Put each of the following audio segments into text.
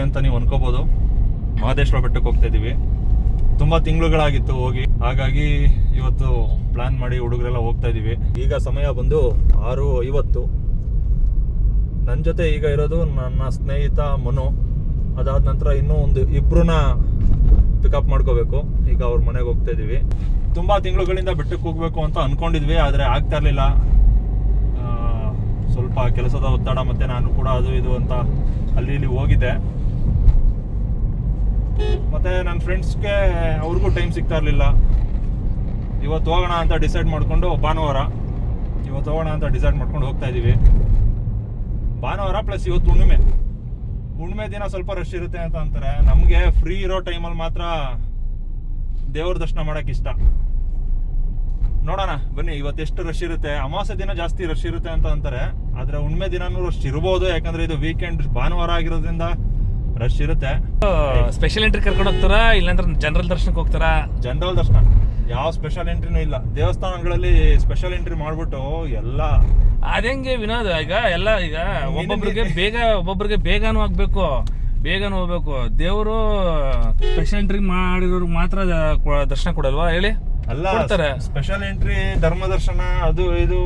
ಎಲ್ಗಪ್ಪ ಹೋಗ್ತಾ ಇದೀವಿ ಅಂತ ನೀವು ಅನ್ಕೋಬಹುದು ಮಹದೇಶ್ವರ ಬೆಟ್ಟಕ್ಕೆ ಹೋಗ್ತಾ ಇದೀವಿ ತುಂಬಾ ತಿಂಗಳುಗಳಾಗಿತ್ತು ಹೋಗಿ. ಹಾಗಾಗಿ ಇವತ್ತು ಪ್ಲಾನ್ ಮಾಡಿ ಹುಡುಗರೆಲ್ಲ ಹೋಗ್ತಾ ಇದೀವಿ ಈಗ ಸಮಯ ಬಂದು ಆರು ಐವತ್ತು. ನನ್ನ ಜೊತೆ ಈಗ ಇರೋದು ನನ್ನ ಸ್ನೇಹಿತ ಮನು. ಅದಾದ ನಂತರ ಇನ್ನೂ ಒಂದು ಇಬ್ಬರನ್ನ ಪಿಕಪ್ ಮಾಡ್ಕೋಬೇಕು. ಈಗ ಅವ್ರ ಮನೆಗೆ ಹೋಗ್ತಾ ಇದೀವಿ ತುಂಬಾ ತಿಂಗಳುಗಳಿಂದ ಬೆಟ್ಟಕ್ಕೆ ಹೋಗ್ಬೇಕು ಅಂತ ಅನ್ಕೊಂಡಿದ್ವಿ, ಆದರೆ ಆಗ್ತಾ ಇರಲಿಲ್ಲ. ಸ್ವಲ್ಪ ಕೆಲಸದ ಒತ್ತಡ ಮತ್ತೆ ನಾನು ಕೂಡ ಅದು ಇದು ಅಂತ ಅಲ್ಲಿ ಇಲ್ಲಿ ಹೋಗಿದ್ದೆ. ಮತ್ತೆ ನನ್ನ ಫ್ರೆಂಡ್ಸ್ಗೆ ಅವ್ರಿಗೂ ಟೈಮ್ ಸಿಗ್ತಾ ಇರಲಿಲ್ಲ. ಇವತ್ತು ಹೋಗೋಣ ಅಂತ ಡಿಸೈಡ್ ಮಾಡಿಕೊಂಡು ಭಾನುವಾರ, ಇವತ್ತು ಹೋಗೋಣ ಅಂತ ಡಿಸೈಡ್ ಮಾಡ್ಕೊಂಡು ಹೋಗ್ತಾ ಇದ್ದೀವಿ ಭಾನುವಾರ ಪ್ಲಸ್ ಇವತ್ತು ಹುಣ್ಣಿಮೆ. ಹುಣ್ಣಿಮೆ ದಿನ ಸ್ವಲ್ಪ ರಶ್ ಇರುತ್ತೆ ಅಂತ ಅಂತಾರೆ. ನಮಗೆ ಫ್ರೀ ಇರೋ ಟೈಮಲ್ಲಿ ಮಾತ್ರ ದೇವ್ರ ದರ್ಶನ ಮಾಡೋಕೆ ಇಷ್ಟ. ನೋಡೋಣ, ಬನ್ನಿ, ಇವತ್ತು ಎಷ್ಟು ರಶ್ ಇರುತ್ತೆ. ಅಮಾವಾಸ್ಯ ದಿನ ಜಾಸ್ತಿ ರಶ್ ಇರುತ್ತೆ ಅಂತ ಅಂತಾರೆ. ಆದರೆ ಹುಣ್ಣಿಮೆ ದಿನನೂ ರಶ್ ಇರ್ಬೋದು. ಯಾಕಂದರೆ ಇದು ವೀಕೆಂಡ್ ಭಾನುವಾರ ಆಗಿರೋದ್ರಿಂದ ರಶ್ ಇರುತ್ತೆ. ಸ್ಪೆಷಲ್ ಎಂಟ್ರಿ ಕರ್ಕೊಂಡು ಹೋಗ್ತಾರಾ? ಇಲ್ಲಾಂದ್ರೆ ಜನರಲ್ ದರ್ಶನಕ್ಕೆ ಹೋಗ್ತಾರಾ? ಜನರಲ್ ದರ್ಶನ. ಯಾವ ಸ್ಪೆಷಲ್ ಎಂಟ್ರಿನೂ ಇಲ್ಲ. ದೇವಸ್ಥಾನಗಳಲ್ಲಿ ಸ್ಪೆಷಲ್ ಎಂಟ್ರಿ ಮಾಡ್ಬಿಟ್ಟು ಎಲ್ಲ ಅದೇಂಗೆ ವಿನೋದ? ಈಗ ಎಲ್ಲ ಈಗ ಒಬ್ಬೊಬ್ರಿಗೆ ಬೇಗ ಒಬ್ಬೊಬ್ರಿಗೆ ಬೇಗನೂ ಆಗ್ಬೇಕು. ಬೇಗನೂ ಹೋಗ್ಬೇಕು. ದೇವರು ಸ್ಪೆಷಲ್ ಎಂಟ್ರಿ ಮಾಡಿರೋರು ಮಾತ್ರ ದರ್ಶನ ಕೊಡಲ್ವಾ? ಹೇಳಿ. ಅಲ್ಲ ಕೊಡ್ತಾರೆ. ಸ್ಪೆಷಲ್ ಎಂಟ್ರಿ ಧರ್ಮ ದರ್ಶನ ಅದು ಇದು.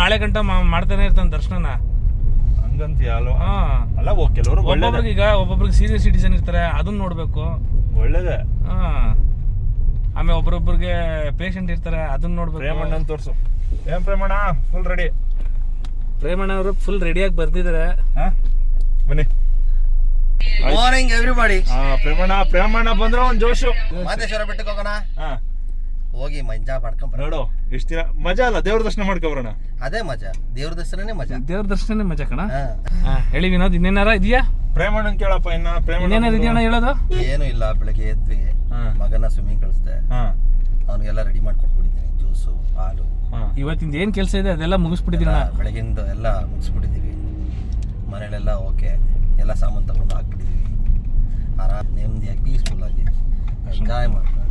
ನಾಳೆ ಗಂಟ ಮಾಡ್ತಾನೆ ಇರ್ತಾನೆ ದರ್ಶನನ. ಹಂಗಂತೀಯ ಅಲ್ವಾ ಹಾ ಅಲ್ಲ ಓ ಕೆಲವರು ಒಳ್ಳೇದೇ. ಈಗ ಒಬ್ಬೊಬ್ರಿಗೆ ಸೀನಿಯರ್ ಸಿಟಿಸನ್ ಇರ್ತಾರೆ ಅದನ್ನ ನೋಡ್ಬೇಕು. ಒಳ್ಳೇದೇ. ಹಾ ಆಮೇಲೆ ಒಬ್ರೊಬ್ರಿಗೆ ಪೇಷಂಟ್ ಇರ್ತಾರೆ ಅದನ್ನ ನೋಡ್ಬೇಕು. ಅಂತ ತೋರ್ಸು. ಏನ್ ಪ್ರೇಮಣ್ಣ? ಫುಲ್ ರೆಡಿ ಪ್ರೇಮಣ್ಣ ಅವರು ಫುಲ್ ರೆಡಿಯಾಗಿ ಬರ್ತಿದ್ದಾರೆ ಬನ್ನಿ. ಮಾರ್ನಿಂಗ್ ಎವ್ರಿಬಾಡಿ ಹಾ ಪ್ರೇಮಣ್ಣ ಪ್ರೇಮಣ್ಣ ಬಂದ್ರೆ ಒಂದು ಜೋಶು. ಮಾದೇಶ್ವರ ಬೆಟ್ಟಕ್ಕೆ ಹೋಗೋಣ. ಹಾ. ಹೋಗಿ ಮಜಾ ಮಾಡ್ಕೊಂಡ್ ನೋಡು ಇಷ್ಟ ದಿನ ಮಜಾ ಅಲ್ಲ ದೇವ್ರ ದರ್ಶನ ಮಾಡ್ಕೊಬರೋಣ ಅದೇ ಮಜಾ ದೇವ್ರ ದರ್ಶನನೇ ಮಜಾ. ದೇವ್ರ ದರ್ಶನನೇ ಮಜಾ ಕಣ? ಹೇಳಿ ವಿನೋದ್ ಇನ್ನೇನಾರ ಇದೆಯಾ? ಪ್ರೇಮಣ್ಣ ಕೇಳಪ್ಪ ಇನ್ನ ಪ್ರೇಮಣ್ಣ ಇನ್ನೇನಾರ ಇದೆಯಣ್ಣ ಹೇಳೋದು? ಏನು ಇಲ್ಲ ಬೆಳಗ್ಗೆ ಎದ್ವಿ. ಹಾ. ಮಗನ ಸ್ವಿಮ್ಮಿಂಗ್ ಕಳಿಸ್ದೆ. ಹಾ. ಅವನಿಗೆಲ್ಲ ರೆಡಿ ಮಾಡ್ಕೊಟ್ಬಿಟ್ಟಿದ್ದೀನಿ ಜ್ಯೂಸು ಹಾಲು. ಹಾ. ಇವತ್ತಿಂದ ಏನ್ ಕೆಲಸ ಇದೆ? ಅದೆಲ್ಲ ಮುಗಿಸ್ಬಿಟ್ಟಿದ್ದೀನಿ ಎಲ್ಲ ಬೆಳಗಿಂದ ಎಲ್ಲ ಮುಗಿಸ್ಬಿಟ್ಟಿದ್ದೀವಿ ಮನೇಲೆಲ್ಲ ಓಕೆ. ಎಲ್ಲ ಸಾಮಾನು ತಗೊಂಡು ಹಾಕ್ಬಿಟ್ಟಿದ್ದೀವಿ ಆರಾಮ್ ನೆಮ್ಮದಿಯಾಗಿ ಪೀಸ್ಫುಲ್ ಆಗಿ. ಎಂಜಾಯ್ ಮಾಡ್ಕೊಂಡು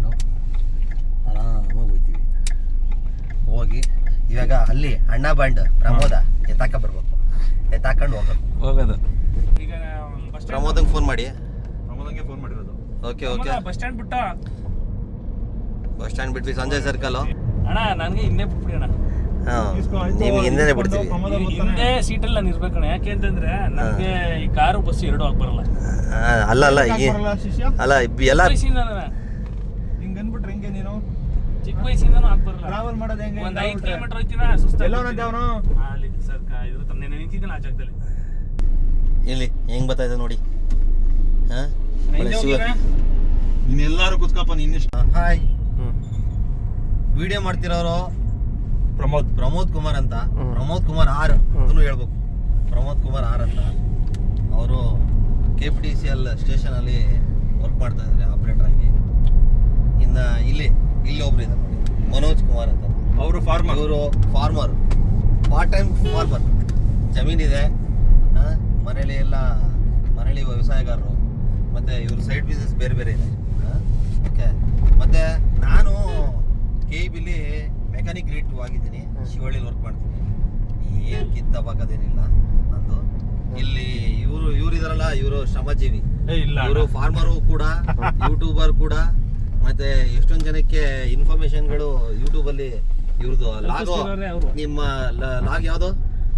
ಆರಾಮಾಗಿ ಹೋಗ್ತೀವಿ ಹೋಗಿ ಇವಾಗ ಅಲ್ಲಿ ಅಣ್ಣ ಬಾಂಡ್ ಪ್ರಮೋದ ಎತ್ತಾಕ ಬರ್ಬೇಕು. ಎತ್ತಾಕೊಂಡು ಹೋಗ್ಬೇಕು. ಹೋಗೋದು. ಈಗ ಪ್ರಮೋದಂಗೆ ಫೋನ್ ಮಾಡಿ. ಪ್ರಮೋದಂಗೆ ಫೋನ್ ಮಾಡಿರೋದು. Okay okay. ಬಸ್ ಸ್ಟ್ಯಾಂಡ್ ಬಿಟ್ಟ? ಬಸ್ ಸ್ಟ್ಯಾಂಡ್ ಬಿಟ್ವಿ ಸಂಜಯ್ ಸರ್ಕಲ್ ಅಣ್ಣ ನನಗೆ ಇನ್ನೇ ಬಿಟ್ಬಿಡಿ ಅಣ್ಣ. ನಿಮ್ಗೆ ಹಿಂದೆನೆ ಬಿಡ್ತೀವಿ. ಹಿಂದೆ ಸೀಟಲ್ಲಿ ನಾನು ಇರ್ಬೇಕಣ್ಣ ಯಾಕೆ ಅಂತಂದ್ರೆ ನನಗೆ ಈ ಕಾರು ಬಸ್ ಎರಡು ಆಗಿ ಬರಲ್ಲ. ಆ, ಅಲ್ಲ ಅಲ್ಲ ಈ ಅಲ್ಲ ಎಲ್ಲ ವಯಸ್ಸಿಂದ ನಾನು ಹಿಂಗ್ ಅನ್ಬಿಟ್ರೆ ಹೆಂಗೆ ನೀನು ಚಿಕ್ಕ ವಯಸ್ಸಿಂದನೂ ಆಗಿ ಬರಲ್ಲ. ಟ್ರಾವೆಲ್ ಮಾಡೋದು ಹೆಂಗೆ? ಒಂದ್ ಐದು ಕಿಲೋಮೀಟರ್ ಹೋಯ್ತೀನ ಸುಸ್ತ ಎಲ್ಲವನಂತೆ ಅವನು ಅಲ್ಲಿ ಸರ್ ಇದ್ರ ತಂದೆ ನಿಂತಿದ್ದೀನಿ ಆ ಜಾಗದಲ್ಲಿ? ಇಲ್ಲಿ ಹೆಂಗ್ ಬರ್ತಾ ಇದೆ ನೋಡಿ. ಹಾ? ಒಳ್ಳೆ ಶಿವ ನೀನ್ ಎಲ್ಲಾರು ಕುತ್ಕಪ್ಪ ನಿನ್ನಿಷ್ಟ ಹಾಯ್. ವಿಡಿಯೋ ಮಾಡ್ತಿರೋರು ಪ್ರಮೋದ್. ಪ್ರಮೋದ್ ಕುಮಾರ್ ಅಂತ. ಪ್ರಮೋದ್ ಕುಮಾರ್ ಆರ್ ಅದನ್ನು ಹೇಳ್ಬೇಕು. ಪ್ರಮೋದ್ ಕುಮಾರ್ ಆರ್ ಅಂತ. ಅವರು K P T C L ಸ್ಟೇಷನಲ್ಲಿ work ಮಾಡ್ತಾ ಇದ್ದಾರೆ ಆಪ್ರೇಟರ್ ಆಗಿ. ಇನ್ನು ಇಲ್ಲಿ ಇಲ್ಲಿ ಒಬ್ರು ಇದ್ದಾರೆ ಮನೋಜ್ ಕುಮಾರ್ ಅಂತ. ಅವರು ಫಾರ್ಮರ್ ಇವರು ಫಾರ್ಮರ್ ಪಾರ್ಟ್ ಟೈಮ್ ಫಾರ್ಮರ್ ಜಮೀನಿದೆ ಮನೇಲಿ ಎಲ್ಲ ಮನೇಲಿ ವ್ಯವಸಾಯಗಾರರು ಮತ್ತು ಇವ್ರ ಸೈಡ್ ಬಿಸ್ನೆಸ್ ಬೇರೆ ಬೇರೆ ಇದೆ. ಓಕೆ ಮತ್ತು ನಾನು ಕೆ ಇ ಬಿಲಿ ಮೆಕ್ಯಾನಿಕ್ ರೇಟ್ ಆಗಿದ್ದೀನಿ ಶಿವಳ್ಳಿಲಿ ವರ್ಕ್ ಮಾಡ್ತೀನಿ. ಏನು ಕಿತ್ತ ಬಾಗೋದೇನಿಲ್ಲ ನಂದು. ಇಲ್ಲಿ ಇವರು ಇವ್ರು ಇದಾರಲ್ಲ ಇವರು ಶ್ರಮಜೀವಿ. ಇವರು ಫಾರ್ಮರು ಕೂಡ ಯೂಟ್ಯೂಬರ್ ಕೂಡ ಮತ್ತೆ ಎಷ್ಟೊಂದ್ ಜನಕ್ಕೆ ಇನ್ಫಾರ್ಮೇಶನ್ಗಳು ಯೂಟ್ಯೂಬ್ ಅಲ್ಲಿ ಇವ್ರದ್ದು ಲಾಗ್. ನಿಮ್ಮ ಲಾಗ್ ಯಾವ್ದು?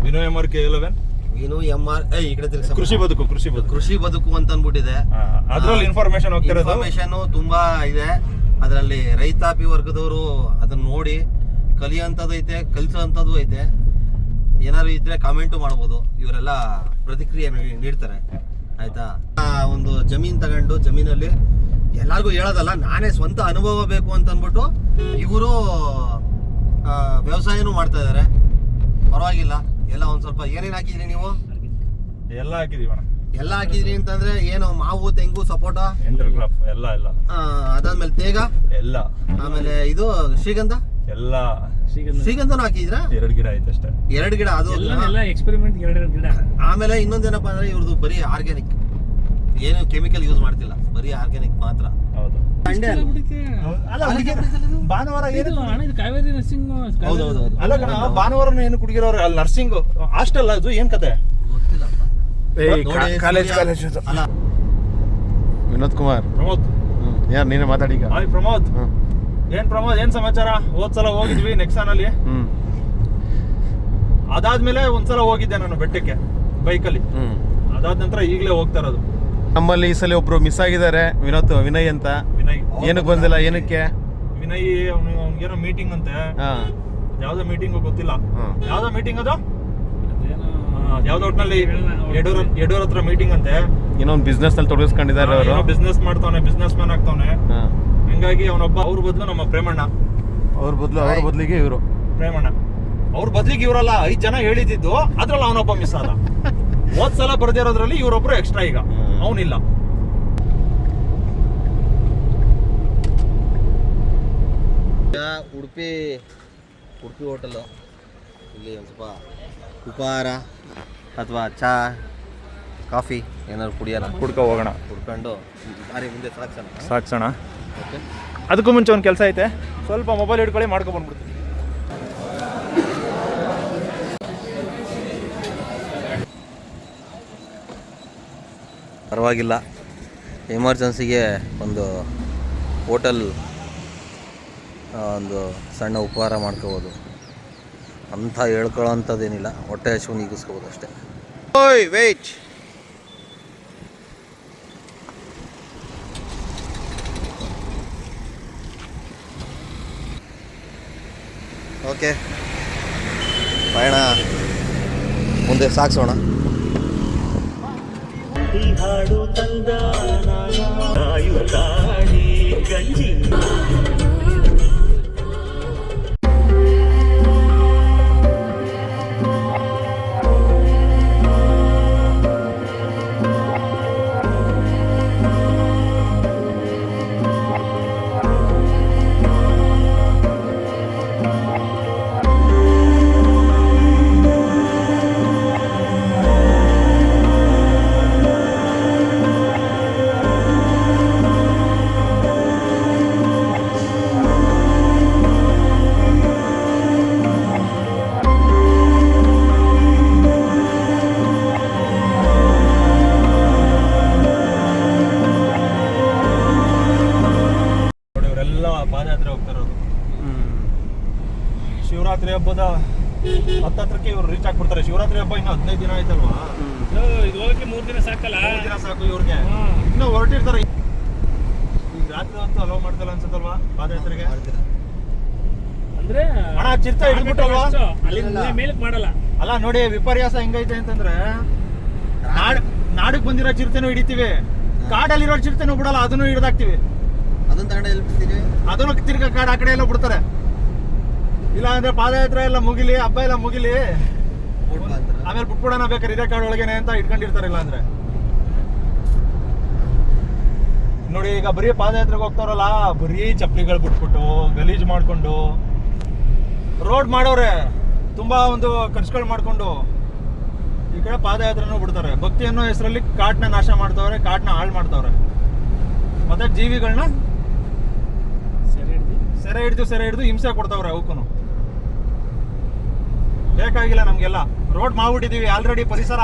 Vino M R K eleven Vinu M R ಏ ಈ ಕಡೆ. ಕೃಷಿ ಬದುಕು ಕೃಷಿ ಬದುಕು. ಕೃಷಿ ಬದುಕು ಅಂತ ಅಂದ್ಬಿಟ್ಟಿದೆ ಅದ್ರಲ್ಲಿ ಇನ್ಫಾರ್ಮೇಶನ್ ಹೋಗ್ತಿರೋದು? ಇನ್ಫಾರ್ಮೇಶನ್ ತುಂಬಾ ಇದೆ. ಅದರಲ್ಲಿ ರೈತಾಪಿ ವರ್ಗದವರು ಅದನ್ನ ನೋಡಿ ಕಲಿಯೋಂಥದ್ದು ಐತೆ ಕಲಿಸೋಂಥದ್ದು ಐತೆ. ಏನಾದ್ರು ಇದ್ರೆ ಕಾಮೆಂಟು ಮಾಡ್ಬೋದು. ಇವರೆಲ್ಲ ಪ್ರತಿಕ್ರಿಯೆ ನೀಡ್ತಾರೆ. ಆಯ್ತಾ? ಆ, ಒಂದು ಜಮೀನ್ ತಗೊಂಡು ಜಮೀನಲ್ಲಿ ಎಲ್ಲರಿಗೂ ಹೇಳೋದಲ್ಲ ನಾನೇ ಸ್ವಂತ ಅನುಭವ ಬೇಕು ಅಂತ ಅಂದ್ಬಿಟ್ಟು ಇವರು ವ್ಯವಸಾಯನೂ ಮಾಡ್ತಾ ಇದ್ದಾರೆ ಪರವಾಗಿಲ್ಲ ಎಲ್ಲ ಒಂದ್ ಸ್ವಲ್ಪ ಏನೇನು ಹಾಕಿದ್ರಿ ನೀವು? ಎಲ್ಲ ಹಾಕಿದೀವಿ ಅಣ್ಣ. ಎಲ್ಲ ಹಾಕಿದ್ರಿ ಅಂತಂದ್ರೆ ಏನು ಮಾವು ತೆಂಗು ಸಪೋಟ? ಎಂಟರ್ ಕ್ರಾಪ್ ಎಲ್ಲ ಎಲ್ಲ. ಆ, ಅದಾದ್ಮೇಲೆ ತೇಗ? ಎಲ್ಲ. ಆಮೇಲೆ ಇದು ಶ್ರೀಗಂಧ? ಎಲ್ಲ. ಶ್ರೀಗಂಧನೂ ಹಾಕಿದ್ರಾ? ಎರಡು ಗಿಡ ಐತೆ ಅಷ್ಟೇ. ಎರಡು ಗಿಡ ಅದು ಎಲ್ಲ ಎಕ್ಸ್ಪೆರಿಮೆಂಟ್ ಎರಡು ಗಿಡ. ಆಮೇಲೆ ಇನ್ನೊಂದೇನಪ್ಪ ಅಂದ್ರೆ ಇವ್ರದ್ದು ಬರೀ ಆರ್ಗ್ಯಾನಿಕ್ ಏನು ಕೆಮಿಕಲ್ ಯೂಸ್ ಮಾಡ್ತಿಲ್ಲ. ಬರೀ ಆರ್ಗ್ಯಾನಿಕ್ ಮಾತ್ರ. ಹೌದು. ಭಾನುವಾರ ಏನು ಅಣ್ಣ ಇದು ಕಾವೇರಿ ನರ್ಸಿಂಗ್ ಹೌದು ಹೌದು ಹೌದು. ಅಲ್ಲ ಕಣ ಭಾನುವಾರ ಏನು ಕುಡಿಗಿರೋರು ಅಲ್ಲಿ ನರ್ಸಿಂಗ್ ಹಾಸ್ಟೆಲ್ ಅದು ಏನ್ ಕತೆ? ಗೊತ್ತಿಲ್ಲಪ್ಪ. ನೋಡಿ, ಕಾಲೇಜ್ ಕಾಲೇಜ್ ಅಲ್ಲ. ವಿನೋದ್ ಕುಮಾರ್. ಪ್ರಮೋದ್. ಹ್ಮ್. ಯಾರು ನೀನೇ ಮಾತಾಡಿ ಈಗ. ಹಾಯ್ ಪ್ರಮೋದ್. ಹ್ಮ್. ಏನ್ ಪ್ರಮೋದ್ ಏನ್ ಸಮಾಚಾರ? ಹೋದ್ ಸಲ ಹೋಗಿದ್ವಿ ನೆಕ್ಸಾನ್ ಅಲ್ಲಿ ಹ್ಮ್. ಅದಾದ್ಮೇಲೆ ಒಂದ್ಸಲ ಹೋಗಿದ್ದೆ ನಾನು ಬೆಟ್ಟಕ್ಕೆ ಬೈಕಲ್ಲಿ ಹ್ಮ್. ಅದಾದ ನಂತರ ಈಗಲೇ ಹೋಗ್ತಾ ಇರೋದು. ನಮ್ಮಲ್ಲಿ ಈ ಸಲ ಒಬ್ರು ಮಿಸ್ ಆಗಿದ್ದಾರೆ ವಿನೋತ್ ವಿನಯ್ ಅಂತ. ವಿನಯ್. ಏನಕ್ಕೆ ಬಂದಿಲ್ಲ ಏನಕ್ಕೆ? ವಿನಯ್ ಏನೋ ಮೀಟಿಂಗ್ ಅಂತೆ. ಹಾ. ಯಾವ್ದೋ ಮೀಟಿಂಗ್ ಗೊತ್ತಿಲ್ಲ. ಯಾವ್ದೋ ಮೀಟಿಂಗ್ ಅದು? ಯಾವ್ದೋ ಒಟ್ನಲ್ಲಿ ಯಡೂರ್ ಯಡೂರ್ ಹತ್ರ ಮೀಟಿಂಗ್ ಅಂತೆ. ಇನ್ನೊಂದು ಬಿಸ್ನೆಸ್ನಲ್ಲಿ ತೊಡಗಿಸ್ಕೊಂಡಿದ್ದಾರೆ ಅವರು. ಬಿಸ್ನೆಸ್ ಮಾಡ್ತಾವನೆ ಬಿಸ್ನೆಸ್ ಮ್ಯಾನ್ ಆಗ್ತಾವನೆ. ಹಂಗಾಗಿ ಅವನೊಬ್ಬ ಅವ್ರ ಬದಲು ನಮ್ಮ ಪ್ರೇಮಣ್ಣ. ಅವ್ರ ಬದಲು ಅವ್ರ ಬದಲಿಗೆ ಇವರು. ಪ್ರೇಮಣ್ಣ. ಅವ್ರ ಬದಲಿಗೆ ಇವರಲ್ಲ ಐದು ಜನ ಹೇಳಿದ್ದು ಅದ್ರಲ್ಲಿ ಅವನೊಬ್ಬ ಮಿಸ್ ಆದ. ಹೋದ್ ಸಲ ಬರ್ದಿರೋದ್ರಲ್ಲಿ ಇವರೊಬ್ರು ಎಕ್ಸ್ಟ್ರಾ ಈಗ. ಅವನಿಲ್ಲ. ಉಡುಪಿ ಉಡುಪಿ ಹೋಟೆಲು ಇಲ್ಲಿ ಒಂದು ಸ್ವಲ್ಪ ಉಪಹಾರ ಅಥವಾ ಚಹಾ ಕಾಫಿ ಏನಾದ್ರು ಕುಡಿಯೋಣ. ಕುಡ್ಕೊ ಹೋಗೋಣ. ಕುಡ್ಕೊಂಡು ಬಾರಿ ಮುಂದೆ ಸಾಕ್ಸೋಣ ಸಾಕ್ಸೋಣ ಓಕೆ ಅದಕ್ಕೂ ಮುಂಚೆ ಒಂದು ಕೆಲಸ ಐತೆ. ಸ್ವಲ್ಪ ಮೊಬೈಲ್ ಹಿಡ್ಕೊಳ್ಳಿ ಮಾಡ್ಕೊ ಬಂದ್ಬಿಡ್ತೀನಿ. ಪರವಾಗಿಲ್ಲ. ಎಮರ್ಜೆನ್ಸಿಗೆ ಒಂದು ಹೋಟೆಲ್ ಒಂದು ಸಣ್ಣ ಉಪಹಾರ ಮಾಡ್ಕೋಬೋದು. ಅಂತ ಹೇಳ್ಕೊಳ್ಳೋ ಅಂಥದ್ದೇನಿಲ್ಲ ಹೊಟ್ಟೆ ಹಸಿವು ನೀಗಿಸ್ಕೋಬೋದು ಅಷ್ಟೇ. ಓಯ್ ವೆಯ್ಟ್ ಓಕೆ ಪಯಣ ಮುಂದೆ ಸಾಗಿಸೋಣ. ನೋಡಿ ಹತ್ತತ್ರಕ್ಕೆ ಇವ್ರು ರೀಚ್ ಆಗ್ಬಿಡ್ತಾರೆ. ಶಿವರಾತ್ರಿ ಹಬ್ಬ ಇನ್ನು ಹದಿನೈದು ದಿನ ಆಯ್ತಲ್ವಾ? ಇದು ಹೋಗಕ್ಕೆ ಮೂರು ದಿನ ಸಾಕಲ್ಲ? ಮೂರ್ ದಿನ ಸಾಕು ಇವ್ರಿಗೆ. ಇನ್ನು ಹೊರಟಿರ್ತಾರೆ. ಈಗ ರಾತ್ರಿ ಹೊತ್ತು ಅಲೋ ಮಾಡ್ತಲ್ಲ ಅನ್ಸುತ್ತಲ್ವಾ ಪಾದಯಾತ್ರೆಗೆ? ಅಂದ್ರೆ ಅಣ್ಣ, ಚಿರ್ತ ಇಟ್ಬಿಟ್ಟಲ್ವಾ ಅಲ್ಲಿಂದ ಮೇಲಕ್ ಮಾಡಲ್ಲ. ಅಲ್ಲ ನೋಡಿ ವಿಪರ್ಯಾಸ ಹೆಂಗೈತೆ ಅಂತಂದ್ರೆ ನಾಡ್ ನಾಡಕ್ ಬಂದಿರೋ ಚಿರತೆನೂ ಹಿಡಿತೀವಿ. ಕಾಡಲ್ಲಿರೋ ಚಿರತೆನೂ ಬಿಡಲ್ಲ ಅದನ್ನು ಹಿಡ್ದಾಕ್ತಿವಿ. ಅದನ್ನ ತಗೊಂಡು ಎಲ್ಲಿ ಬಿಡ್ತೀವಿ ಅದನ್ನು ತಿರ್ಗಾ ಕಾಡ್ ಆ ಕಡೆ ಎಲ್ಲ ಬಿಡ್ತಾರೆ. ಇಲ್ಲ ಅಂದ್ರೆ ಪಾದಯಾತ್ರೆ ಎಲ್ಲ ಮುಗಿಲಿ ಹಬ್ಬ ಎಲ್ಲ ಮುಗಿಲಿ ಆಮೇಲೆ ಬಿಟ್ಬಿಡೋಣ ಬೇಕಾದ್ರೆ ಇದೇ ಕಾಡ್ ಒಳಗೇನೆ ಅಂತ ಇಟ್ಕೊಂಡಿರ್ತಾರೆ ಇಲ್ಲ ಅಂದ್ರೆ ನೋಡಿ ಈಗ ಬರೀ ಪಾದಯಾತ್ರೆಗೆ ಹೋಗ್ತಾರಲ್ಲ ಬರೀ ಚಪ್ಪಲಿಗಳು ಬಿಟ್ಬಿಟ್ಟು ಗಲೀಜ್ ಮಾಡ್ಕೊಂಡು ರೋಡ್ ಮಾಡೋರೆ ತುಂಬಾ ಒಂದು ಖರ್ಚುಗಳು ಮಾಡ್ಕೊಂಡು ಈ ಕಡೆ ಪಾದಯಾತ್ರೆನೂ ಬಿಡ್ತಾರೆ. ಭಕ್ತಿ ಅನ್ನೋ ಹೆಸರಲ್ಲಿ ಕಾಟ್ನ ನಾಶ ಮಾಡ್ತಾವ್ರೆ ಕಾಟ್ನ ಹಾಳು ಮಾಡ್ತಾವ್ರೆ. ಮತ್ತೆ ಜೀವಿಗಳನ್ನ ಸೆರೆ ಹಿಡ್ದು. ಸೆರೆ ಹಿಡಿದು ಸೆರೆ ಹಿಡಿದು ಹಿಂಸೆ ಕೊಡ್ತಾವ್ರೆ ಅವಕ್ಕೂ ಬೇಕಾಗಿಲ್ಲ ನಮಗೆಲ್ಲ. ರೋಡ್ ಮಾಡ್ಬಿಟ್ಟಿದೀವಿ ಆಲ್ರೆಡಿ ಪರಿಸರ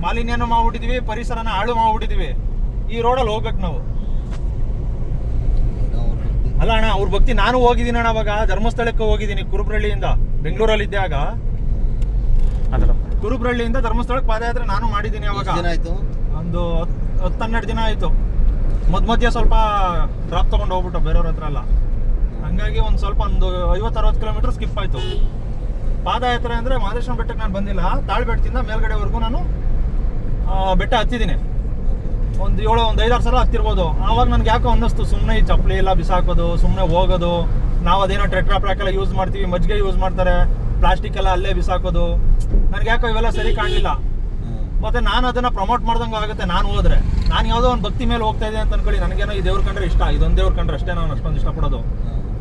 ಮಾಲಿನ್ಯನ ಮಾಡ್ಬಿಟ್ಟಿದೀವಿ ಪರಿಸರನ ಹಾಳು ಮಾಡ್ಬಿಟ್ಟಿದೀವಿ ಈ ರೋಡಲ್ಲಿ ಹೋಗ್ಬೇಕು ನಾವು. ಅಲ್ಲ ಅಣ್ಣ ಅವ್ರ ಭಕ್ತಿ ನಾನು ಹೋಗಿದ್ದೀನಿ ಅಣ್ಣ ಅವಾಗ. ಧರ್ಮಸ್ಥಳಕ್ಕೆ ಹೋಗಿದ್ದೀನಿ ಕುರುಬ್ರಳ್ಳಿಯಿಂದ ಬೆಂಗಳೂರಲ್ಲಿ ಇದ್ದಾಗ ಕುರುಬ್ರಳ್ಳಿಯಿಂದ ಧರ್ಮಸ್ಥಳಕ್ಕೆ ಪಾದಯಾತ್ರೆ ನಾನು ಮಾಡಿದ್ದೀನಿ ಅವಾಗ. ಒಂದು ಹತ್- ಹತ್ತು ಹನ್ನೆರಡು ದಿನ ಆಯ್ತು. ಮಧ್ಯ ಮಧ್ಯ ಸ್ವಲ್ಪ ಡ್ರಾಪ್ ತಗೊಂಡು ಹೋಗ್ಬಿಟ್ಟು ಬೇರೆಯವ್ರ ಹತ್ರ ಎಲ್ಲ. ಹಂಗಾಗಿ ಒಂದು ಸ್ವಲ್ಪ ಒಂದು ಐವತ್ತು ಅರವತ್ತು ಕಿಲೋಮೀಟರ್ ಸ್ಕಿಪ್ ಆಯ್ತು. ಪಾದಯಾತ್ರೆ ಅಂದರೆ ಮಹದೇಶ್ವರ ಬೆಟ್ಟಕ್ಕೆ ನಾನು ಬಂದಿಲ್ಲ. ತಾಳ್ಬೆಟ್ಟದಿಂದ ಮೇಲ್ಗಡೆವರೆಗೂ ನಾನು ಬೆಟ್ಟ ಹತ್ತಿದ್ದೀನಿ. ಒಂದು ಏಳು, ಒಂದು ಐದಾರು ಸಲ ಹತ್ತಿರ್ಬೋದು. ಆವಾಗ ನನಗೆ ಯಾಕೋ ಅನ್ನಿಸ್ತು ಸುಮ್ಮನೆ ಈ ಚಪ್ಪಲಿ ಎಲ್ಲ ಬಿಸಾಕೋದು ಸುಮ್ಮನೆ ಹೋಗೋದು. ನಾವು ಅದೇನೋ ಟೆಟ್ರಾ ಪ್ಲಾಕ್ ಎಲ್ಲ ಯೂಸ್ ಮಾಡ್ತೀವಿ, ಮಜ್ಜಿಗೆ ಯೂಸ್ ಮಾಡ್ತಾರೆ. ಪ್ಲಾಸ್ಟಿಕ್ ಎಲ್ಲ ಅಲ್ಲೇ ಬಿಸಾಕೋದು. ನನಗೆ ಯಾಕೋ ಇವೆಲ್ಲ ಸರಿ ಕಾಣಲಿಲ್ಲ. ಮತ್ತೆ ನಾನು ಅದನ್ನ ಪ್ರಮೋಟ್ ಮಾಡ್ದಂಗೆ ಆಗುತ್ತೆ ನಾನು ಹೋದ್ರೆ. ನಾನು ಯಾವುದೋ ಒಂದು ಭಕ್ತಿ ಮೇಲೆ ಹೋಗ್ತಾ ಇದೆ ಅಂತ ಅನ್ಕೊಳ್ಳಿ. ನನಗೇನೋ ಈ ದೇವ್ರ ಕಂಡ್ರೆ ಇಷ್ಟ, ಇದೊಂದು ದೇವ್ರ ಕಂಡ್ರೆ ಅಷ್ಟೇ ನಾನು ಅಷ್ಟೊಂದು ಇಷ್ಟಪಡೋದು.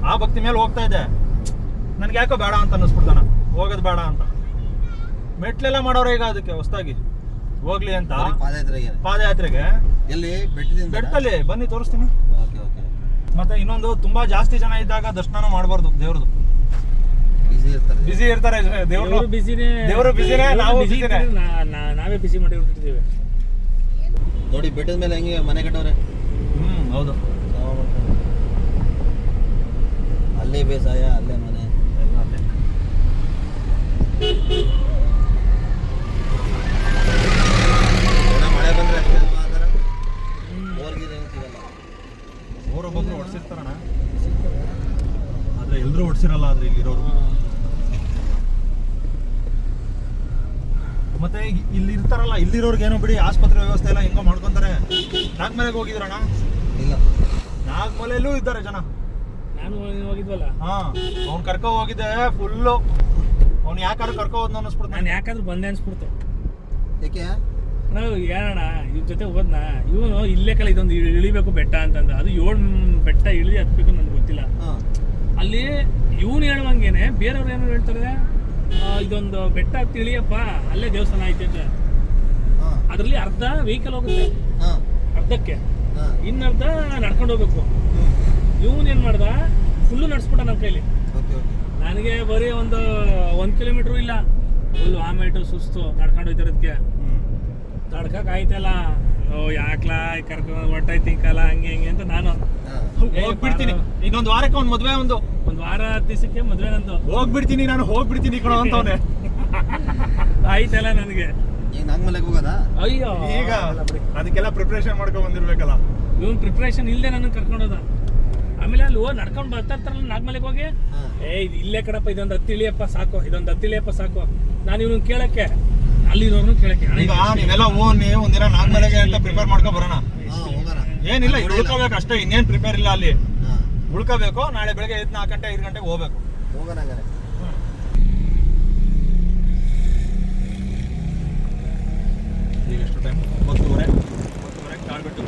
ಆ ಭಕ್ತಿ ಮೇಲೆ ಹೋಗ್ತಾ ಇದ್ದೆ. ನನಗೆ ಯಾಕೋ ಬೇಡ ಅಂತ ಅನ್ನಿಸ್ಬಿಡ್ತಾನ ಹೋಗೋದು ಬೇಡ ಅಂತ. ಮೆಟ್ಲೆಲ್ಲ ಮಾಡೋರು ಈಗ ಅದಕ್ಕೆ ಹೊಸದಾಗಿ. ಹೋಗ್ಲಿ ಅಂತ. ಪಾದಯಾತ್ರೆಗೆ. ಪಾದಯಾತ್ರೆಗೆ. ಎಲ್ಲಿ? ಬೆಟ್ಟದಿಂದ ಬೆಟ್ಟದಲ್ಲಿ ಬನ್ನಿ ತೋರಿಸ್ತೀನಿ. ಓಕೆ ಓಕೆ ಮತ್ತೆ ಇನ್ನೊಂದು ತುಂಬಾ ಜಾಸ್ತಿ ಜನ ಇದ್ದಾಗ ದರ್ಶನ ಮಾಡಬಾರ್ದು ದೇವ್ರದು. ಬಿಸಿ ಇರ್ತಾರೆ. ದೇವರು ಇರ್ತಾರೆ ದೇವ್ರು ಬಿಸಿನೇ ನಾವು ಬಿಸಿನೇ ನಾವೇ ಬಿಸಿ ಮಾಡಿರ್ತೀವಿ ನೋಡಿ ಬೆಟ್ಟದ ಮೇಲೆ ಹೆಂಗೆ ಮನೆ ಕಟ್ಟವ್ರೆ? ಹ್ಮ್ ಹೌದು. ಅಲ್ಲೇ ಬೇಸಾಯ ಅಲ್ಲೇ ಮನೆ. ಇಲ್ಲಿರೋರು. ಮತ್ತೆ ಇಲ್ಲಿ ಇರ್ತಾರಲ್ಲ ಇಲ್ಲಿರೋರ್ಗೆ ಏನೋ ಬಿಡಿ ಆಸ್ಪತ್ರೆ ವ್ಯವಸ್ಥೆ ಎಲ್ಲ ಹೆಂಗೋ ಮಾಡ್ಕೊಂತಾರೆ. ನಾಗ್ಮಲೆಗೆ ಹೋಗಿದ್ರಣ್ಣ ಇಲ್ಲ. ನಾಗ್ಮಲೆಯಲ್ಲೂ ಇದ್ದಾರೆ ಜನ. ನಾನು ಹೋಗಿದ್ವಲ್ಲ? ಹಾ ಅವ್ನ್ ಕರ್ಕೊ ಹೋಗಿದ್ದೆ ಫುಲ್ಲು. ಅವ್ನು ಕರ್ಕೋ ಕರ್ಕೊ ಹೋದ್ನ ನಾನು ಯಾಕಾದ್ರು ಯಾಕಾದ್ರೂ ಬಂದೆ ಅನ್ಸ್ಬಿಡ್ತು ಯಾಕೆ? ನಾವು ಏನಣ್ಣ ಇವ್ರ ಜೊತೆ ಹೋದ್ನ? ಇವನು ಇಲ್ಲೇ ಕಲ ಇದೊಂದು ಇಳಿಬೇಕು ಬೆಟ್ಟ ಅಂತಂದ. ಅದು ಏಳು ಬೆಟ್ಟ ಇಳಿದು ಹತ್ಬೇಕು ನನ್ಗೆ ಗೊತ್ತಿಲ್ಲ. ಹಾಂ. ಅಲ್ಲಿ ಇವನು ಹೇಳುವಂಗೇನೆ ಬೇರೆಯವ್ರು ಏನೋ ಹೇಳ್ತಾರೆ ಇದೊಂದು ಬೆಟ್ಟ ತಿಳಿಯಪ್ಪ ಅಲ್ಲೇ ದೇವಸ್ಥಾನ ಐತೆ ಅಂತ. ಅದರಲ್ಲಿ ಅರ್ಧ ವೆಹಿಕಲ್ ಹೋಗುತ್ತೆ. ಹಾಂ. ಅರ್ಧಕ್ಕೆ. ಇನ್ನರ್ಧ ನಡ್ಕೊಂಡು ಹೋಗ್ಬೇಕು. ಇವನ್ ಏನು ಮಾಡ್ದ ಫುಲ್ಲು ನಡ್ಸ್ಬಿಟ್ಟ ನನ್ನ ಕೈಲಿ. ನನಗೆ ಬರೀ ಒಂದು ಒಂದು ಕಿಲೋಮೀಟರ್ ಇಲ್ಲ. ಫುಲ್ ಆಮೇಟು ಸುಸ್ತು ನಡ್ಕೊಂಡು ಹೋಯ್ತಿರೋದಕ್ಕೆ ತಡ್ಕಕ್ಕೆ ಆಯ್ತಲ್ಲ. ಓ ಯಾಕ್ಲಾ ಕರ್ಕೊಂಡು ಹೊಟ್ಟೈತಿಂಕಲ್ಲ ಹಂಗೆ ಹಿಂಗೆ ಅಂತ ನಾನು. ಹೋಗ್ಬಿಡ್ತೀನಿ. ಇನ್ನೊಂದು ವಾರಕ್ಕೆ ಒಂದು ಮದ್ವೆ ಒಂದು. ಒಂದ್ ವಾರ ಹತ್ತು ದಿವಸಕ್ಕೆ ಮದ್ವೆ ನಂದು. ಹೋಗ್ಬಿಡ್ತೀನಿ ನಾನು ಹೋಗ್ಬಿಡ್ತೀನಿ ಕಣ ಅಂತವನೆ. ಆಯ್ತಲ್ಲ ನನಗೆ. ಈಗ ನಾಗ್ಮಲೆಗೆ ಹೋಗೋದಾ? ಅಯ್ಯೋ. ಈಗ ಅದಕ್ಕೆಲ್ಲ ಪ್ರಿಪ್ರೇಷನ್ ಮಾಡ್ಕೊಂಡ್ ಬಂದಿರ್ಬೇಕಲ್ಲ. ಇವನ್ ಪ್ರಿಪ್ರೇಷನ್ ಇಲ್ಲದೆ ನನ್ನ ಕರ್ಕೊಂಡೋದ ಆಮೇಲೆ ಅಲ್ಲಿ ಹೋಗಿ ನಡ್ಕೊಂಡು ಬರ್ತಾ ಇರ್ತಾರಲ್ಲ ನಾಗ್ಮಲೆಗೆ ಹೋಗಿ. ಏ ಇದು ಇಲ್ಲೇ ಕಡಪ್ಪ ಇದೊಂದು ಹತ್ತಿ ಇಳಿಯಪ್ಪ ಸಾಕು ಇದೊಂದು ಹತ್ತಿ ಇಳಿಯಪ್ಪ ಸಾಕು. ನಾನು ಇವನು ಕೇಳಕ್ಕೆ. ಅಲ್ಲಿರೋರ್ನು ಕೇಳಕ್ಕೆ ಈಗ ನೀವೆಲ್ಲ ಓನಿ ಒಂದಿನ ನಾಲ್ಕುಮಲೆಗೆ ಅಂತ ಪ್ರಿಪೇರ್ ಮಾಡ್ಕೊ ಬರೋಣ. ಹಾಂ ಹೋಗೋಣ. ಏನಿಲ್ಲ ಇಲ್ಲಿ ಉಳ್ಕೋಬೇಕು ಅಷ್ಟೇ ಇನ್ನೇನ್ ಪ್ರಿಪೇರ್ ಇಲ್ಲ ಅಲ್ಲಿ. ಉಳ್ಕೋಬೇಕು ನಾಳೆ ಬೆಳಗ್ಗೆ ಐದು ನಾಲ್ಕು ಗಂಟೆ ಐದು ಗಂಟೆಗೆ ಹೋಗ್ಬೇಕು. ಹೋಗೋಣ ಹಂಗಾರೆ. ಈಗ ಎಷ್ಟು ಟೈಮ್ ಒಂಬತ್ತುವರೆ ಒಂಬತ್ತುವರೆಗೆ ಕಾಲ್ಬಿಟ್ಟು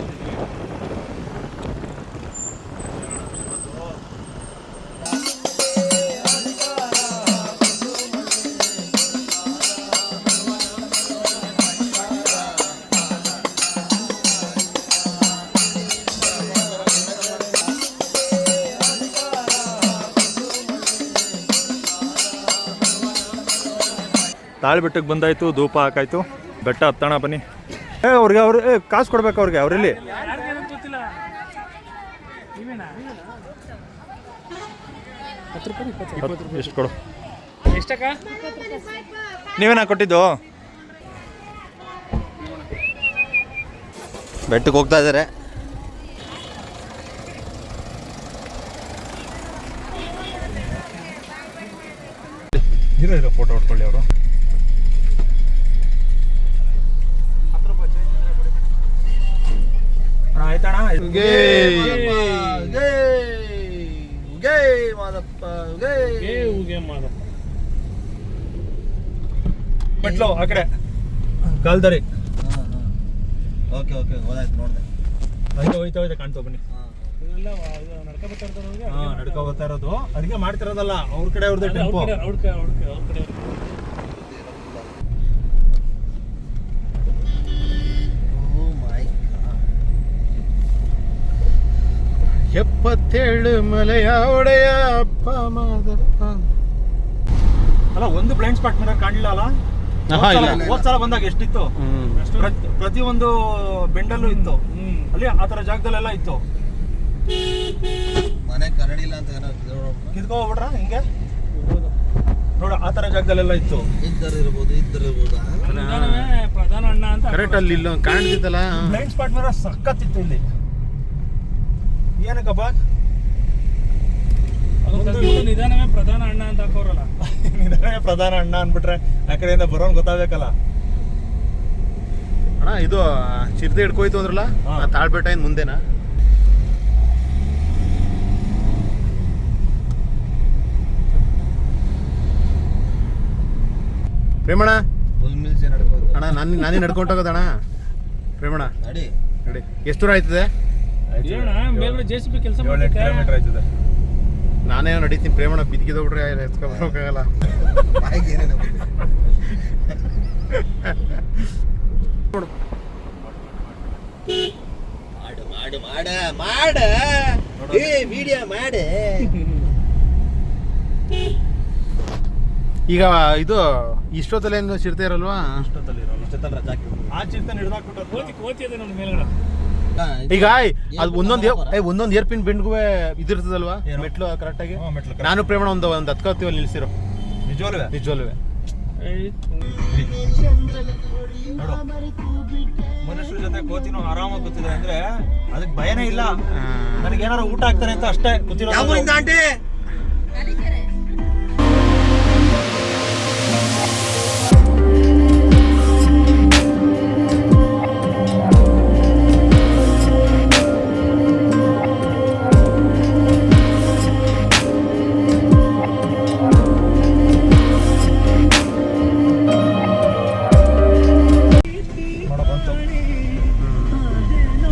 ಬಂದಿದ್ದೀವಿ ತಾಳ್ಬೆಟ್ಟಕ್ಕೆ ಬಂದಾಯ್ತು ಧೂಪ ಹಾಕಾಯ್ತು. ಬೆಟ್ಟ ಹತ್ತಣ ಬನ್ನಿ. ಏ ಅವ್ರಿಗೆ ಅವ್ರು ಏ ಕಾಸು ಕೊಡ್ಬೇಕು ಅವ್ರಿಗೆ ಅವ್ರಲ್ಲಿ ಎಷ್ಟು ಕೊಡು ಎಷ್ಟಕ್ಕ? ನೀವೇನಾ ಕೊಟ್ಟಿದ್ದು? ಬೆಟ್ಟಕ್ಕೆ ಹೋಗ್ತಾ ಇದ್ದಾರೆ. ಇರೋ ಇರೋ ಫೋಟೋ ಹೊಡ್ಕೊಳ್ಳಿ ಅವರು. ಮಾದಪ್ಪ ಮೆಟ್ಲು ಆ ಕಡೆ. ಕಾಲ್ದರಿ ಓಕೆ ಓಕೆ ಹೋದಾಯ್ತು ನೋಡಿದೆ. ಹಂಗೆ ಹೋಯ್ತಾ ಹೋಯ್ತಾ ಕಾಣ್ತೋ ಬನ್ನಿ. ನಡ್ಕೊ ಬರ್ತಾ ಇರೋದು. ಅಡಿಗೆ ಮಾಡ್ತಿರೋದಲ್ಲ ಅವ್ರ ಕಡೆ ಅವ್ರದ್ದು ಅವ್ರ ಟೆಂಪೋ ಎಪ್ಪತ್ತೇಳು ಮಲೆಯ ಒಡೆಯ ಅಪ್ಪ ಮಾದಪ್ಪ. ಅಲ್ಲ ಒಂದು ಬ್ಲೈಂಡ್ ಸ್ಪಾಟ್ ಮೇಲೆ ಕಾಣಲಿಲ್ಲ ಅಲ್ಲ ಆಹಾ, ಇಲ್ಲ. ಹೋದ್ ಸಲ ಬಂದಾಗ ಎಷ್ಟಿತ್ತು? ಪ್ರತಿ- ಒಂದು ಬೆಂಡಲ್ಲೂ ಇತ್ತು. ಅಲ್ಲಿ ಆ ತರ ಜಾಗದಲ್ಲೆಲ್ಲ ಇತ್ತು. ಮನೆ ಕರಡಿಲ್ಲ ಅಂತ ಏನೋ ನೋಡ್ಬಿಟ್ಟು ಕಿತ್ಕೊ ಹೋಗ್ಬಿಟ್ರ ಹಿಂಗೆ? ನೋಡ ಆ ತರ ಜಾಗದಲ್ಲೆಲ್ಲ ಇತ್ತು. ಇದ್ದರು ಇರ್ಬೋದು ಇದ್ದರು ಇರ್ಬೋದು ನಿಧಾನವೇ ಪ್ರಧಾನ ಅಣ್ಣ ಅಂತ ಕರೆಕ್ಟ್ ಅಲ್ಲಿ ಇಲ್ಲ ಕಾಣ್ತಿತ್ತಲ್ಲ? ಬ್ಲೈಂಡ್ ಸ್ಪಾಟ್ ಮೇಲೆ ಸಖತ್ ಇತ್ತು ಇಲ್ಲಿ. ಏನಕ್ಕಪ್ಪ ನಿಧಾನವೇ ಪ್ರಧಾನ ಅಣ್ಣ ಅಂತ ಹಾಕೋರಲ್ಲ. ನಿಧಾನವೇ ಪ್ರಧಾನ ಅಣ್ಣ ಅನ್ಬಿಟ್ರೆ ಆ ಕಡೆಯಿಂದ ಬರೋನ್ ಗೊತ್ತಾಗಬೇಕಲ್ಲ. ಅಣ್ಣ ಇದು ಚಿರತೆ ಹಿಡ್ಕೋಯ್ತು ಅಂದ್ರಲ್ಲ ತಾಳ್ಬೇಟ ಇನ್ ಮುಂದೆನಾ? ಪ್ರೇಮಣ ಅಣ್ಣ ನಾನು ನಾನೇ ನಡ್ಕೊಂಡು ಹೋಗೋದಣ್ಣ ಪ್ರೇಮಣ ನಡಿ. ನಡಿ. ಎಷ್ಟು ದೂರ ಆಯ್ತದೆ? ಹೇಳೋಣ ಮೇಲ್ಗಡೆ ಜೆ ಸಿ ಬಿ ಕೆಲಸ ಕಿಲೋಮೀಟರ್ ಆಯ್ತದೆ. ನಾನೇ ನಡೀತೀನಿ ಪ್ರೇಮಣ ಬಾಯಿಗೆ ಏನೇನು ಮಾಡು ಮಾಡು ಮಾಡ ಮಾಡ. ಏ ವಿಡಿಯೋ ಮಾಡೆ. ಈಗ ಇದು ಇಷ್ಟೊತ್ತಲ್ಲೇನು ಚಿರತೆ ಇರಲ್ವಾ? ಅಷ್ಟೊತ್ತಲ್ಲಿ ಇರಲ್ಲ ರಜಾ ಆ ಚಿರತೆ ಹಿಡಿದಾಕ್ಬಿಟ್ಟು ಕೋತಿ ಕೋತಿ ಇದೆ ನನ್ನ ಮೇಲ್ಗಡೆ. ಈಗ ಅದು ಒಂದೊಂದು ಏ ಒಂದೊಂದು ಏರ್ಪಿನ್ ಬೆಂಡ್ಗೂ ಇದಿರ್ತದಲ್ವಾ? ಮೆಟ್ಲು ಕರೆಕ್ಟಾಗಿ ಆಗಿ. ನಾನು ಪ್ರೇಮಣ ಒಂದು ಒಂದು ಹತ್ಕೋತೀವಲ್ಲಿ ನಿಲ್ಸಿರೋ ನಿಜವಲ್ವೇ ನಿಜವಲ್ವೇ ಮನುಷ್ಯರ ಜೊತೆ ಕೋತಿನೂ ಆರಾಮಾಗಿ ಕೂತಿದೆ ಅಂದ್ರೆ ಅದಕ್ಕೆ ಭಯನೇ ಇಲ್ಲ. ನನಗೆ ಏನಾರ ಊಟ ಆಗ್ತಾರೆ ಅಂತ ಅಷ್ಟೇ. ಯಾವ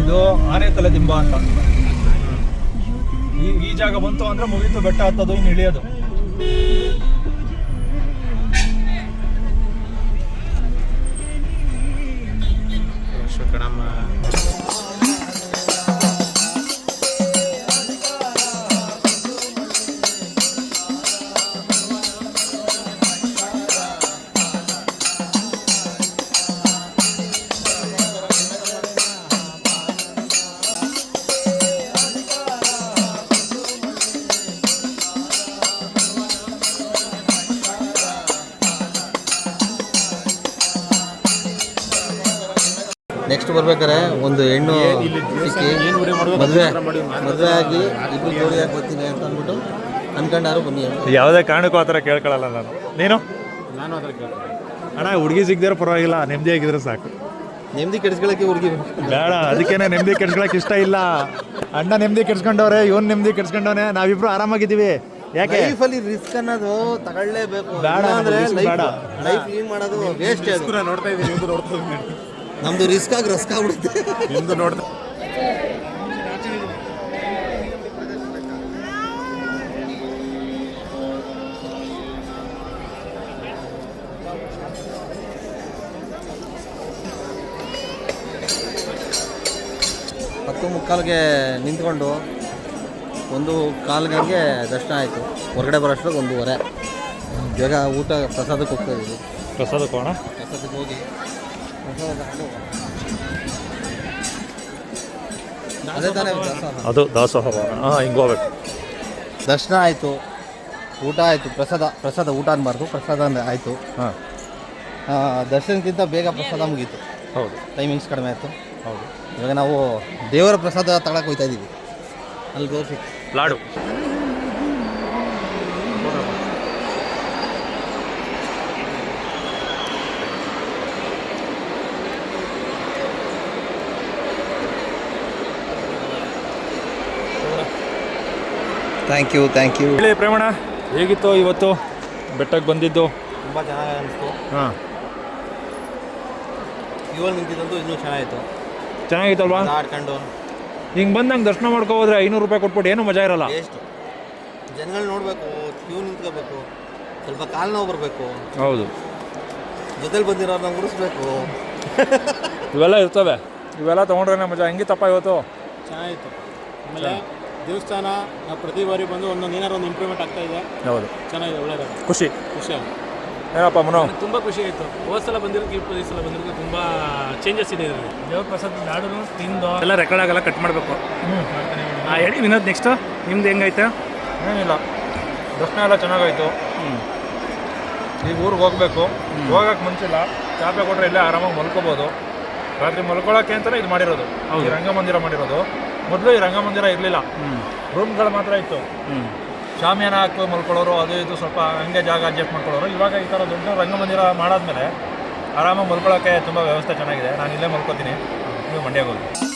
ಇದು ಆನೆ ತಲೆ ದಿಂಬ ಅಂತ ಈ ಜಾಗ ಬಂತು ಅಂದ್ರೆ ಮುಗೀತು ಬೆಟ್ಟ ಹತ್ತೋದು ಇನ್ನು ಇಳಿಯೋದು. ನೆಕ್ಸ್ಟ್ ಬರ್ಬೇಕಾರೆ ಒಂದು ಹೆಣ್ಣು ಸಿಕ್ಕಿ ಮದುವೆ ಮದುವೆ ಆಗಿ ಇಬ್ಬರು ಜೋಡಿಯಾಗಿ ಬರ್ತೀನಿ ಅಂತ ಅಂದ್ಬಿಟ್ಟು ಅನ್ಕೊಂಡಾರು ಬನ್ನಿ ಯಾವುದೇ ಕಾರಣಕ್ಕೂ ಆ ಥರ ಕೇಳ್ಕೊಳ್ಳಲ್ಲ ನಾನು. ನೀನು? ನಾನು ಅದ್ರ ಕೇಳ್ತೀನಿ ಅಣ್ಣ ಹುಡುಗಿ ಸಿಗದಿರೋ ಪರವಾಗಿಲ್ಲ ನೆಮ್ಮದಿ ಆಗಿದ್ರೆ ಸಾಕು. ನೆಮ್ಮದಿ ಕೆಡಿಸ್ಕೊಳಕ್ಕೆ ಹುಡುಗಿ ಬೇಡ. ಅದಕ್ಕೇನೆ ನೆಮ್ಮದಿ ಕೆಡ್ಸ್ಕೊಳಕ್ಕೆ ಇಷ್ಟ ಇಲ್ಲ. ಅಣ್ಣ ನೆಮ್ಮದಿ ಕೆಡ್ಸ್ಕೊಂಡವ್ರೆ ಇವನ್ ನೆಮ್ಮದಿ ಕೆಡ್ಸ್ಕೊಂಡವ್ನೆ ನಾವಿಬ್ರು ಆರಾಮಾಗಿದ್ದೀವಿ. ಯಾಕೆ? ಲೈಫಲ್ಲಿ ರಿಸ್ಕ್ ಅನ್ನೋದು ತಗೊಳ್ಳೇಬೇಕು. ಬೇಡ, ಅಂದ್ರೆ ಲೈಫ್ ಬೇಡ. ಲೈಫ್ ಲೀಡ್ ಮಾಡೋದು ವೇಸ್ಟ್ ನೋಡ್ತಾ ಇದ್ದೀನಿ ನೋಡ್ತಾ ಇದ್ದೀನಿ ನಮ್ದು ರಿಸ್ಕ್ ಆಗಿ ರಸ್ಕ್ ಆಗ್ಬಿಡುತ್ತೆ ನಿಮ್ದು ಹತ್ತು ಮುಕ್ಕಾಲ್ಗೆ ನಿಂತ್ಕೊಂಡು ಒಂದು ಕಾಲ್ಗಂಗೆ ದರ್ಶನ ಆಯಿತು. ಹೊರಗಡೆ ಬರೋಷ್ಟ್ರಾಗ ಒಂದೂವರೆ. ಬೇಗ ಊಟ ಪ್ರಸಾದಕ್ಕೆ ಹೋಗ್ತಾ ಇದ್ದೀವಿ ಪ್ರಸಾದಕ್ಕೆ ಹೋಗೋಣ. ಪ್ರಸಾದಕ್ಕೆ ಹೋಗಿ ಅದೇ ತಾನೇ ಅದು ದಾಸೋಹ ಹಾಂ ಹಿಂಗೆ ಹೋಗ್ಬೇಕು ದರ್ಶನ ಆಯಿತು ಊಟ ಆಯಿತು ಪ್ರಸಾದ ಪ್ರಸಾದ ಊಟ ಅನ್ಬಾರ್ದು ಪ್ರಸಾದ ಆಯಿತು. ಹಾಂ. ದರ್ಶನಕ್ಕಿಂತ ಬೇಗ ಪ್ರಸಾದ ಮುಗೀತು. ಹೌದು. ಟೈಮಿಂಗ್ಸ್ ಕಡಿಮೆ ಆಯಿತು. ಹೌದು. ಇವಾಗ ನಾವು ದೇವರ ಪ್ರಸಾದ ತಗೊಳಕ್ಕೆ ಹೋಗ್ತಾ ಇದ್ದೀವಿ ಅಲ್ಲಿ ಗೋಸಿ ಲಾಡು. ಥ್ಯಾಂಕ್ ಯು ಥ್ಯಾಂಕ್ ಯು ಹೇಳಿ ಪ್ರೇಮಣ ಹೇಗಿತ್ತು ಇವತ್ತು ಬೆಟ್ಟಕ್ಕೆ ಬಂದಿದ್ದು? ತುಂಬ ಚೆನ್ನಾಗಿ ಅನಿಸ್ತು. ಹಾಂ. ಇವಾಗ ನಿಂತಿದ್ದಂತೂ ಇನ್ನೂ ಚೆನ್ನಾಗಿತ್ತು. ಚೆನ್ನಾಗಿತ್ತಲ್ವಾ? ಆಡ್ಕೊಂಡು. ಹಿಂಗೆ ಬಂದಂಗೆ ದರ್ಶನ ಮಾಡ್ಕೊ ಹೋದ್ರೆ ಐನೂರು ರೂಪಾಯಿ ಕೊಟ್ಬಿಟ್ಟು ಏನು ಮಜಾ ಇರಲ್ಲ. ಎಷ್ಟು ಜನಗಳು ನೋಡಬೇಕು ಕ್ಯೂ ನಿಂತ್ಕೋಬೇಕು ಸ್ವಲ್ಪ ಕಾಲು ನೋವು ಬರಬೇಕು. ಹೌದು. ಜೊತೆಲಿ ಬಂದಿರೋರ್ನ ಉಳಿಸ್ಬೇಕು ಇವೆಲ್ಲ ಇರ್ತವೆ. ಇವೆಲ್ಲ ತೊಗೊಂಡ್ರೆ ಮಜಾ. ಹೆಂಗಿತ್ತಪ್ಪ ಇವತ್ತು? ಚೆನ್ನಾಗಿತ್ತು. ಆಮೇಲೆ ದೇವಸ್ಥಾನ ನಾವು ಪ್ರತಿ ಬಾರಿ ಬಂದು ಒಂದೊಂದು ಏನಾರು ಒಂದು ಇಂಪ್ರೂವ್ಮೆಂಟ್ ಆಗ್ತಾ ಇದೆ. ಹೌದು. ಚೆನ್ನಾಗಿದೆ ಒಳ್ಳೆಯದು. ಖುಷಿ. ಖುಷಿ ಆಗುತ್ತೆ. ಏನಪ್ಪ ಮನೋ? ತುಂಬ ಖುಷಿ ಆಯಿತು. ಹೋದ ಸಲ ಬಂದಿರೋದು ಈ ಸಲ ಬಂದಿರೋದು ತುಂಬ ಚೇಂಜಸ್ ಇದೆ ಇದರಲ್ಲಿ. ದೇವ್ರ ಪ್ರಸಾದ ಲಾಡು ತಿಂದು. ಎಲ್ಲ ರೆಕಾರ್ಡ್ ಆಗಲ್ಲ ಕಟ್ ಮಾಡಬೇಕು. ಹಾಂ ಹೇಳಿ ವಿನೋದ್ ನೆಕ್ಸ್ಟು ನಿಮ್ದು ಹೆಂಗೈತೆ ಏನಿಲ್ಲ. ದರ್ಶನ ಎಲ್ಲ ಚೆನ್ನಾಗಾಯ್ತು. ಈಗ ಊರಿಗೆ ಹೋಗಬೇಕು. ಹೋಗಕ್ಕೆ ಮುಂಚಿಲ್ಲ. ಚಾಪೆ ಕೊಟ್ಟರೆ ಇಲ್ಲೇ ಆರಾಮಾಗಿ ಮಲ್ಕೋಬೋದು. ರಾತ್ರಿ ಮಲ್ಕೊಳ್ಳೋಕೆ ಅಂತಲೇ ಇದು ಮಾಡಿರೋದು. ಈ ರಂಗಮಂದಿರ ಮಾಡಿರೋದು. ಮೊದಲು ಈ ರಂಗಮಂದಿರ ಇರಲಿಲ್ಲ. ರೂಮ್ಗಳು ಮಾತ್ರ ಇತ್ತು. ಶಾಮಿಯಾನ ಹಾಕಿ ಮಲ್ಕೊಳ್ಳೋರು ಅದು ಇದು ಸ್ವಲ್ಪ ಹಂಗೆ ಜಾಗ ಅಡ್ಜಸ್ಟ್ ಮಾಡ್ಕೊಳ್ಳೋರು. ಇವಾಗ ಈ ಥರ ದೊಡ್ಡ ರಂಗಮಂದಿರ ಮಾಡಾದ್ಮೇಲೆ ಆರಾಮಾಗಿ ಮಲ್ಕೊಳ್ಳೋಕ್ಕೆ ತುಂಬ ವ್ಯವಸ್ಥೆ ಚೆನ್ನಾಗಿದೆ. ನಾನು ಇಲ್ಲೇ ಮಲ್ಕೋತೀನಿ. ನೀವು ಮಂಡ್ಯಗೆ ಹೋಗಿ.